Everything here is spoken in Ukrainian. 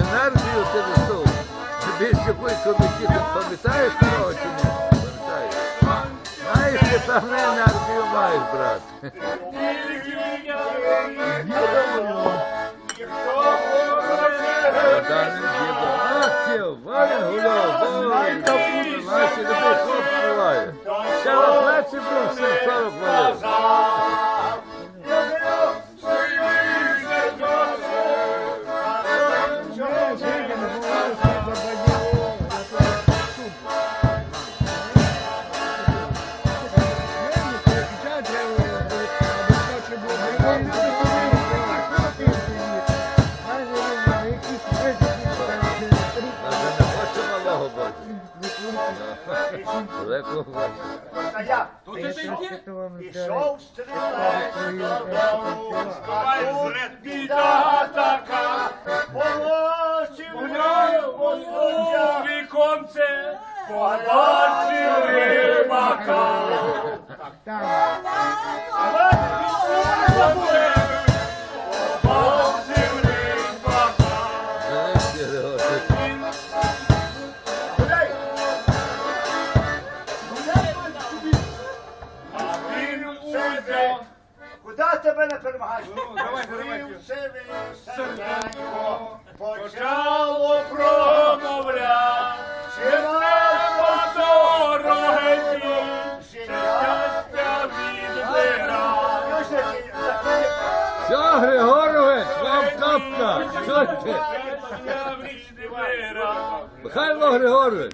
Енергію ти несу. Більше ти пам'ятаєш того чи ні? Пам'ятаєш? Маєш ти певну енергію маєш, брат. Тут і ти Пішов стрілець біда така, Побачив у нього нього віконце, побачив рибака. Побачив Зеленський Григорій. А він уйде. Куди тебе не перемагаєш? Ну, серденько Почало промовлять, чи дороги щастя відбира. Все, Григорович, вам капка. Михайло Григорович.